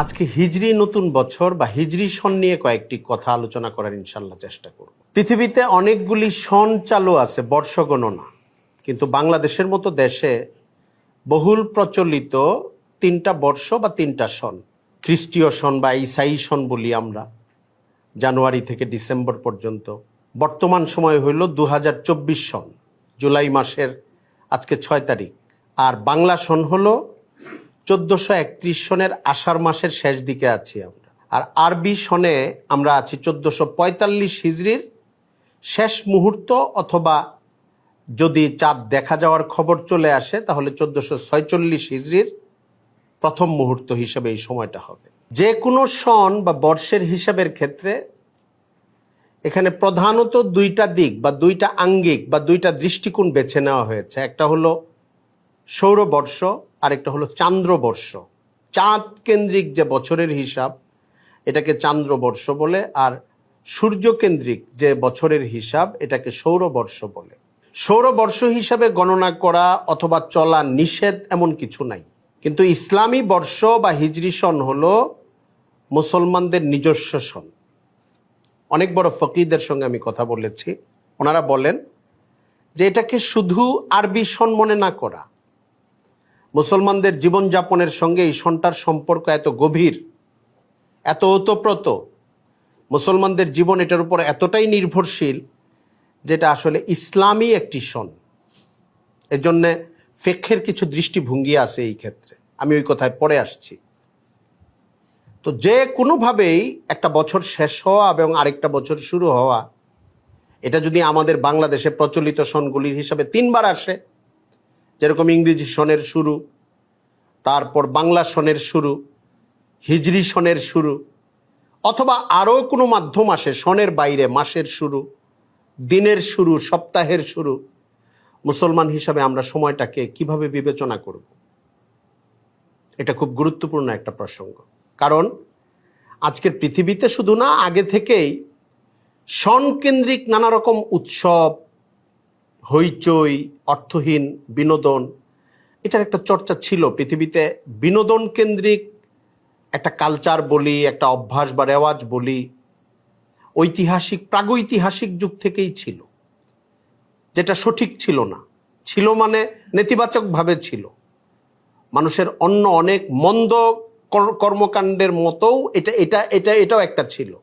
আজকে হিজরি নতুন বছর বা হিজরি সন নিয়ে কয়েকটি কথা আলোচনা করার ইনশাল্লাহ চেষ্টা করব। পৃথিবীতে অনেকগুলি সন চালু আছে বর্ষ গণনা কিন্তু বাংলাদেশের মতো দেশে বহুল প্রচলিত তিনটা বর্ষ বা তিনটা সন, খ্রিস্টীয় সন বা ইসাই সন বলি আমরা, জানুয়ারি থেকে ডিসেম্বর পর্যন্ত। বর্তমান সময় হইল দু হাজার চব্বিশ সন, জুলাই মাসের আজকে ছয় তারিখ। আর বাংলা সন হলো চোদ্দোশো একত্রিশ সনের আষাঢ় মাসের শেষ দিকে আছি আমরা। আর আরবি সনে আমরা আছি চোদ্দোশো পঁয়তাল্লিশ হিজড়ির শেষ মুহূর্ত অথবা যদি চাঁদ দেখা যাওয়ার খবর চলে আসে, তাহলে চোদ্দোশো ছয়চল্লিশ হিজড়ির প্রথম মুহূর্ত হিসেবে এই সময়টা হবে। যে কোনো সন বা বর্ষের হিসাবের ক্ষেত্রে এখানে প্রধানত দুইটা দিক বা দুইটা আঙ্গিক বা দুইটা দৃষ্টিকোণ বেছে নেওয়া হয়েছে। একটা হলো সৌরবর্ষ আরেকটা হলো চান্দ্রবর্ষ। চাঁদ কেন্দ্রিক যে বছরের হিসাব, এটাকে চান্দ্রবর্ষ বলে, আর সূর্যকেন্দ্রিক যে বছরের হিসাব, এটাকে সৌরবর্ষ বলে। সৌরবর্ষ হিসাবে গণনা করা অথবা চলা নিষেধ এমন কিছু নাই। কিন্তু ইসলামী বর্ষ বা হিজরি সন হল মুসলমানদের নিজস্ব সন। অনেক বড় ফকিরদের সঙ্গে আমি কথা বলেছি। ওনারা বলেন যে এটাকে শুধু আরবি সন মনে না করা মুসলমানদের জীবনযাপনের সঙ্গে এই সনটার সম্পর্ক এত গভীর, এত ওতপ্রত। মুসলমানদের জীবন এটার উপর এতটাই নির্ভরশীল যেটা আসলে ইসলামী একটি সন। এজন্যে ফেক্ষের কিছু দৃষ্টিভঙ্গি আছে এই ক্ষেত্রে। আমি ওই কথায় পরে আসছি। তো যে কোনোভাবেই একটা বছর শেষ হওয়া এবং আরেকটা বছর শুরু হওয়া, এটা যদি আমাদের বাংলাদেশে প্রচলিত সনগুলির হিসাবে তিনবার আসে যেরকম ইংরেজি সনের শুরু, তারপর বাংলা সনের শুরু, হিজরি সনের শুরু, অথবা আরও কোনো মাধ্যম আসে, সনের বাইরে মাসের শুরু, দিনের শুরু, সপ্তাহের শুরু, মুসলমান হিসাবে আমরা সময়টাকে কীভাবে বিবেচনা করব? এটা খুব গুরুত্বপূর্ণ একটা প্রসঙ্গ। কারণ আজকের পৃথিবীতে শুধু না, আগে থেকেই সনকেন্দ্রিক নানা রকম উৎসব হইচই, অর্থহীন, বিনোদন। এটার একটা চর্চা ছিল। পৃথিবীতে বিনোদন কেন্দ্রিক একটা কালচার বলি, একটা অভ্যাস বা রেওয়াজ বলি, ঐতিহাসিক, প্রাগৈতিহাসিক যুগ থেকেই ছিল। যেটা সঠিক ছিল না। ছিল মানে নেতিবাচকভাবে ছিল। মানুষের অন্য অনেক মন্দ কর্মকাণ্ডের মতোও এটা এটা এটা, এটাও একটা ছিল।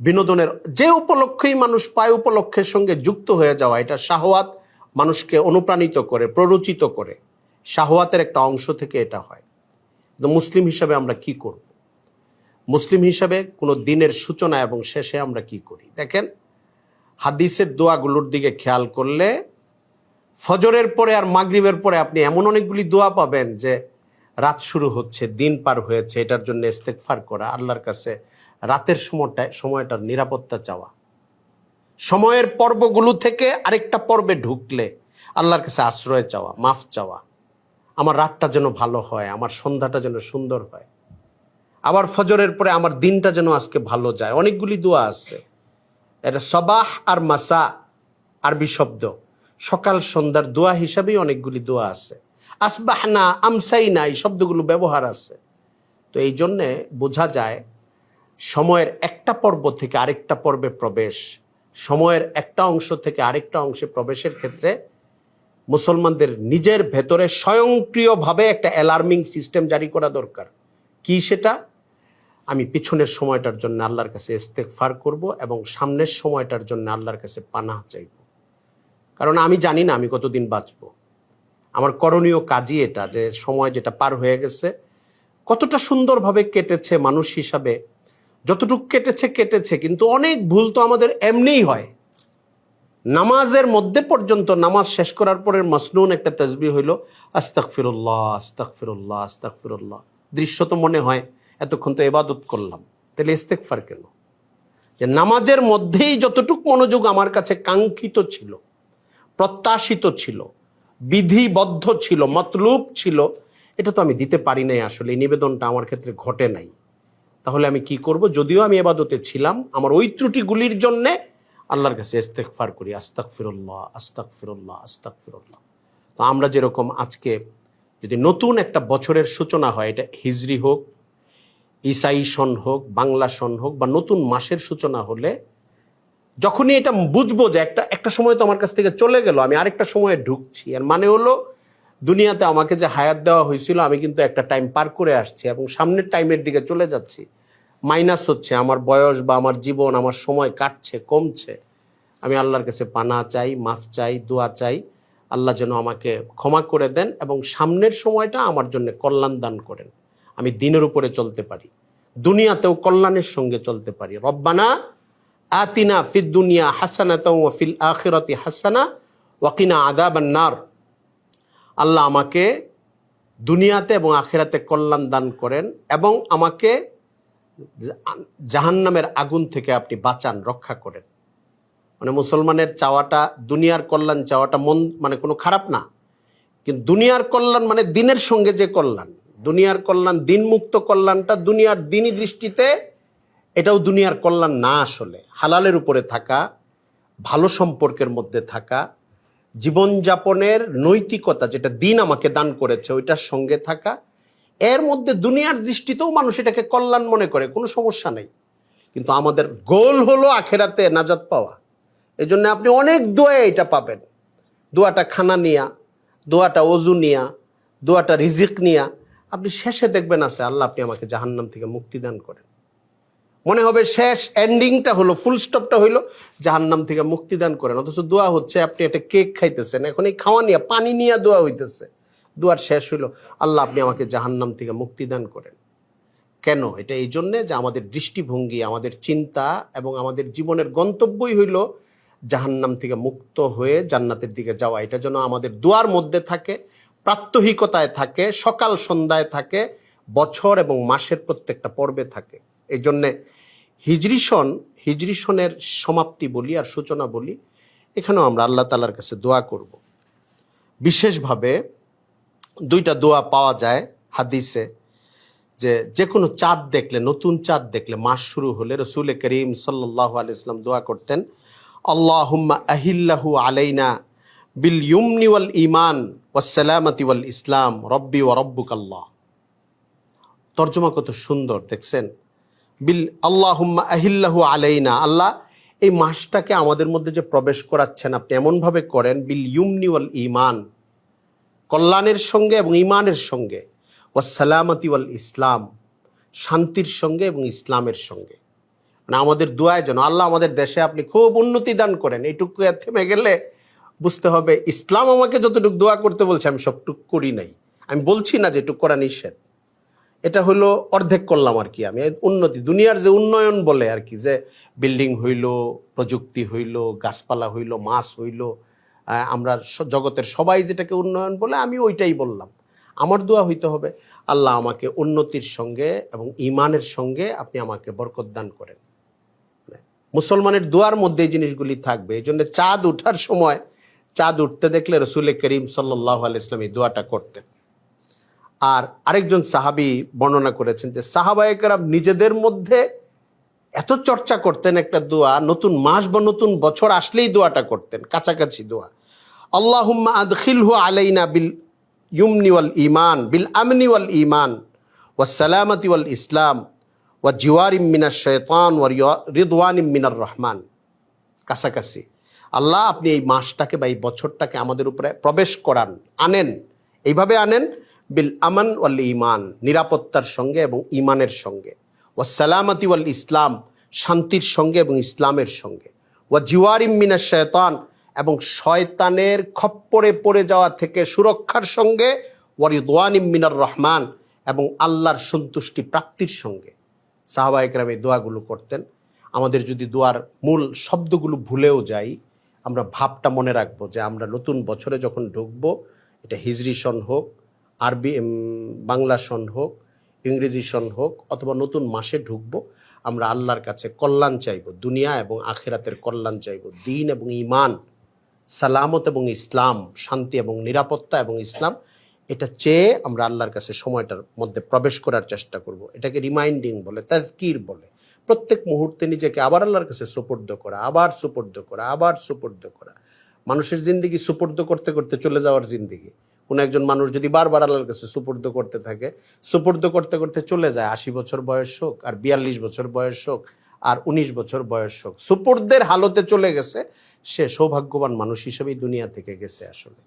বিনোদনের যে উপলক্ষেই মানুষ পায় উপলক্ষের সঙ্গে যুক্ত হয়ে যাওয়া, এটা শাহওয়াত মানুষকে অনুপ্রাণিত করে, প্ররোচিত করে। শাহওয়াতের একটা অংশ থেকে এটা হয়। কিন্তু মুসলিম হিসাবে আমরা কি করব? মুসলিম হিসাবে কোনো দিনের সূচনা এবং শেষে আমরা কি করি? দেখেন, হাদিসের দোয়াগুলোর দিকে খেয়াল করলে ফজরের পরে আর মাগরিবের পরে আপনি এমন অনেকগুলি দোয়া পাবেন যে, রাত শুরু হচ্ছে, দিন পার হয়েছে, এটার জন্য ইস্তেকফার করা, আল্লাহর কাছে রাতের সময়টায়, সময়টার নিরাপত্তা চাওয়া। সময়ের পর্বগুলো থেকে আরেকটা পর্বে ঢুকলে আল্লাহর কাছে আশ্রয় চাওয়া, মাফ চাওয়া। আমার রাতটা যেন ভালো হয়, আমার সন্ধ্যাটা যেন সুন্দর হয়। আবার ফজরের পরে আমার দিনটা যেন আজকে ভালো যায়। অনেকগুলি দোয়া আছে। এটা সবাহ আর মাসা, আরবি শব্দ। সকাল সন্ধ্যার দোয়া হিসাবেই অনেকগুলি দোয়া আছে। আসবাহনা, আমসাইনা, এই শব্দগুলো ব্যবহার আছে। তো এই জন্যে বোঝা যায় সময়ের একটা পর্ব থেকে আরেকটা পর্বে প্রবেশ, সময়ের একটা অংশ থেকে আরেকটা অংশে প্রবেশের ক্ষেত্রে মুসলমানদের নিজের ভেতরে স্বয়ংক্রিয়ভাবে একটা অ্যালার্মিং সিস্টেম জারি করা দরকার। কি সেটা? আমি পিছনের সময়টার জন্য আল্লাহর কাছে ইস্তেকফার করব এবং সামনের সময়টার জন্য আল্লাহর কাছে পানাহ চাইব। কারণ আমি জানি না আমি কতদিন বাঁচব। আমার করণীয় কাজই এটা যে সময় যেটা পার হয়ে গেছে, কতটা সুন্দরভাবে কেটেছে মানুষ হিসাবে যতটুকু কেটেছে কেটেছে। কিন্তু অনেক ভুল তো আমাদের এমনিই হয়। নামাজের মধ্যে পর্যন্ত নামাজ শেষ করার পরের মাসনুন একটা তসবি হইল আস্তাক ফিরুল্লাহ আস্তাক ফিরুল্লাহ আস্তাক ফিরুল্লাহ দৃশ্য তো মনে হয়, এতক্ষণ তো এবাদত করলাম। তাহলে ইস্তেকফার কেন? যে নামাজের মধ্যেই যতটুক মনোযোগ আমার কাছে কাঙ্ক্ষিত ছিল, প্রত্যাশিত ছিল, বিধিবদ্ধ ছিল, মতলুব ছিল, এটা তো আমি দিতে পারি নাই আসলে, এই নিবেদনটা আমার ক্ষেত্রে ঘটে নাই। তাহলে আমি কি করব? যদিও আমি এবাদতে ছিলাম, আমার ওই ত্রুটিগুলির জন্যে আল্লাহর কাছে ইস্তেকফার করি আস্তাক ফিরুল্লাহ আস্তাক ফিরুল্লাহ আস্তাক ফিরুল্লাহ তো আমরা যেরকম আজকে যদি নতুন একটা বছরের সূচনা হয়, এটা হিজরি হোক ইসাই সন হোক, বাংলা সন হোক, বা নতুন মাসের সূচনা হলে, যখনই এটা বুঝব যে একটা একটা সময় তো আমার কাছ থেকে চলে গেল, আমি আরেকটা সময়ে ঢুকছি আর মানে হলো দুনিয়াতে আমাকে যে হায়াত দেওয়া হয়েছিল, আমি কিন্তু একটা টাইম পার করে আসছি এবং সামনের টাইমের দিকে চলে যাচ্ছি। মাইনাস হচ্ছে আমার বয়স বা আমার জীবন, আমার সময় কাটছে, কমছে। আমি আল্লাহর কাছে পানা চাই, মাফ চাই, দোয়া চাই। আল্লাহ যেন আমাকে ক্ষমা করে দেন এবং সামনের সময়টা আমার জন্য কল্যাণ দান করেন। আমি দিনের উপরে চলতে পারি, দুনিয়াতেও কল্যাণের সঙ্গে চলতে পারি। রব্বানা আতিনা ফিদ দুনিয়া হাসানা ফিল আখিরাতি হাসানা ওয়াকিনা আদাবান নার। আল্লাহ আমাকে দুনিয়াতে এবং আখেরাতে কল্যাণ দান করেন এবং আমাকে জাহান্নামের আগুন থেকে আপনি বাঁচান, রক্ষা করেন। মানে মুসলমানের চাওয়াটা, দুনিয়ার কল্যাণ চাওয়াটা মন মানে কোনো খারাপ না। কিন্তু দুনিয়ার কল্যাণ মানে দিনের সঙ্গে যে কল্যাণ। দুনিয়ার কল্যাণ, দিনমুক্ত কল্যাণটা দুনিয়ার দিনই দৃষ্টিতে এটাও দুনিয়ার কল্যাণ না আসলে। হালালের উপরে থাকা, ভালো সম্পর্কের মধ্যে থাকা জীবনযাপনের নৈতিকতা যেটা দিন আমাকে দান করেছে, ওইটার সঙ্গে থাকা, এর মধ্যে দুনিয়ার দৃষ্টিতেও মানুষ এটাকে কল্যাণ মনে করে, কোনো সমস্যা নেই। কিন্তু আমাদের গোল হলো আখেরাতে নাজাত পাওয়া। এই জন্য আপনি অনেক দোয়া এটা পাবেন। দোয়াটা খানা নিয়া, দোয়াটা অজু নিয়া, দোয়াটা রিজিক নিয়া, আপনি শেষে দেখবেন আছে, আল্লাহ আপনি আমাকে জাহান্নাম থেকে মুক্তি দান করেন। মনে হবে শেষ এন্ডিংটা হলো ফুল স্টপটা হইল, জাহান্নাম থেকে মুক্তিদান করেন। অথচ দোয়া হচ্ছে, আপনি একটা কেক খাইতেছেন, এখন এই খাওয়া নিয়ে, পানি নিয়ে দোয়া হইতেছে। দোয়ার শেষ হইল, আল্লাহ আপনি আমাকে জাহান্নাম থেকে মুক্তিদান করেন। কেন? এটা এই জন্যে যে আমাদের দৃষ্টিভঙ্গি, আমাদের চিন্তা এবং আমাদের জীবনের গন্তব্যই হইল জাহান্নাম থেকে মুক্ত হয়ে জান্নাতের দিকে যাওয়া। এটা যেন আমাদের দুয়ার মধ্যে থাকে, প্রাত্যহিকতায় থাকে, সকাল সন্ধ্যায় থাকে, বছর এবং মাসের প্রত্যেকটা পর্বে থাকে। এই জন্যে হিজরি সন হিজরি সনের সমাপ্তি বলি আর সূচনা বলি, এখানেও আমরা আল্লাহ তালার কাছে দোয়া করব। বিশেষভাবে দুইটা দোয়া পাওয়া যায় হাদিসে যে যে কোনো চাঁদ দেখলে, নতুন চাঁদ দেখলে মাস শুরু হলে রসুল করিম সাল্লাহ আলি ইসলাম দোয়া করতেন, আল্লাহুম্মা আহিল্লাহু আলাইনা বিল ইউমনি ওয়াল ইমান ওয়াসালামতি ওয়াল ইসলাম, রব্বি ও রব্বুক আল্লাহ তর্জমা কত সুন্দর, দেখছেন? বিল আল্লাহুম্মা আহিল্লাহু আলাইনা, আল্লাহ এই মাসটাকে আমাদের মধ্যে যে প্রবেশ করাচ্ছেন, আপনি এমনভাবে করেন, বিল ইউমনি ওয়াল ইমান কল্যাণের সঙ্গে এবং ইমানের সঙ্গে ওয়াসালামতি ওয়াল ইসলাম, শান্তির সঙ্গে এবং ইসলামের সঙ্গে। মানে আমাদের দোয়ায় যেন আল্লাহ আমাদের দেশে আপনি খুব উন্নতি দান করেন। এইটুকু থেমে গেলে বুঝতে হবে, ইসলাম আমাকে যতটুকু দোয়া করতে বলছে, আমি সবটুকু করি নাই। আমি বলছি না যে এটুকু করা নিষেধ। এটা হলো অর্ধেক করলাম আর কি আমি। উন্নতি, দুনিয়ার যে উন্নয়ন বলে আর কি, যে বিল্ডিং হইল, প্রযুক্তি হইল, গাছপালা হইল, মাছ হইল আমরা জগতের সবাই যেটাকে উন্নয়ন বলে আমি ওইটাই বললাম। আমার দোয়া হইতে হবে, আল্লাহ আমাকে উন্নতির সঙ্গে এবং ইমানের সঙ্গে আপনি আমাকে বরকত দান করেন। মানে মুসলমানের দোয়ার মধ্যে এই জিনিসগুলি থাকবে, এই জন্য চাঁদ ওঠার সময়, চাঁদ উঠতে দেখলে রসুল করিম সাল্লাহ আলাইসলাম এই দোয়াটা করতেন। আর আরেকজন সাহাবি বর্ণনা করেছেন যে সাহাবায়কেরাম নিজেদের মধ্যে এত চর্চা করতেন একটা দোয়া, নতুন মাস বা নতুন বছর আসলেই দোয়াটা করতেন, কাছাকাছি দোয়া। আল্লাহ আল্লাহুম্মা আদখিলহু আলাইনা বিল ইউমনি ইমান বিল আমনি ইমান সালামতি ওয়াল ইসলাম, ওয়া জিওয়ারিম মিনাশ শয়তান ওয়া রিদওয়ানিম মিনার রহমান। কাছাকাছি। আল্লাহ আপনি এই মাসটাকে বা এই বছরটাকে আমাদের উপরে প্রবেশ করান, আনেন। এইভাবে আনেন বিল আমান ওয়াল ইমান নিরাপত্তার সঙ্গে এবং ইমানের সঙ্গে। ওয়া সালামতি ওয়াল ইসলাম, শান্তির সঙ্গে এবং ইসলামের সঙ্গে। ওয়া জিওয়ারিম মিনা শয়তান এবং শয়তানের খপ্পরে পড়ে যাওয়া থেকে সুরক্ষার সঙ্গে। ওয়ারিদওয়ানিম মিনার রহমান, এবং আল্লাহর সন্তুষ্টি প্রাপ্তির সঙ্গে। সাহাবা একরাম এই দোয়াগুলো করতেন। আমাদের যদি দোয়ার মূল শব্দগুলো ভুলেও যাই, আমরা ভাবটা মনে রাখব যে আমরা নতুন বছরে যখন ঢুকবো, এটা হিজরি সন হোক আরবি বাংলা সন হোক, ইংরেজি সন হোক, অথবা নতুন মাসে ঢুকবো, আমরা আল্লাহর কাছে কল্যাণ চাইব, দুনিয়া এবং আখেরাতের কল্যাণ চাইব, দিন এবং ইমান সালামত এবং ইসলাম, শান্তি এবং নিরাপত্তা এবং ইসলাম, এটা চেয়ে আমরা আল্লাহর কাছে সময়টার মধ্যে প্রবেশ করার চেষ্টা করব। এটাকে রিমাইন্ডিং বলে, তাজকির বলে। প্রত্যেক মুহূর্তে নিজেকে আবার আল্লাহর কাছে সুপর্দ করা, আবার সুপর্দ করা, আবার সুপর্দ করা। মানুষের জিন্দিগি সুপর্দ করতে করতে চলে যাওয়ার জিন্দিগি। কোনো একজন মানুষ যদি বারবার আল্লাহর কাছে সুপর্দ করতে থাকে, সুপর্দ করতে করতে চলে যায়, আশি বছর বয়স হোক আর বিয়াল্লিশ বছর বয়স হোক আর উনিশ বছর বয়স হোক, সুপর্দের হালতে চলে গেছে, সে সৌভাগ্যবান মানুষ হিসেবেই দুনিয়া থেকে গেছে আসলে।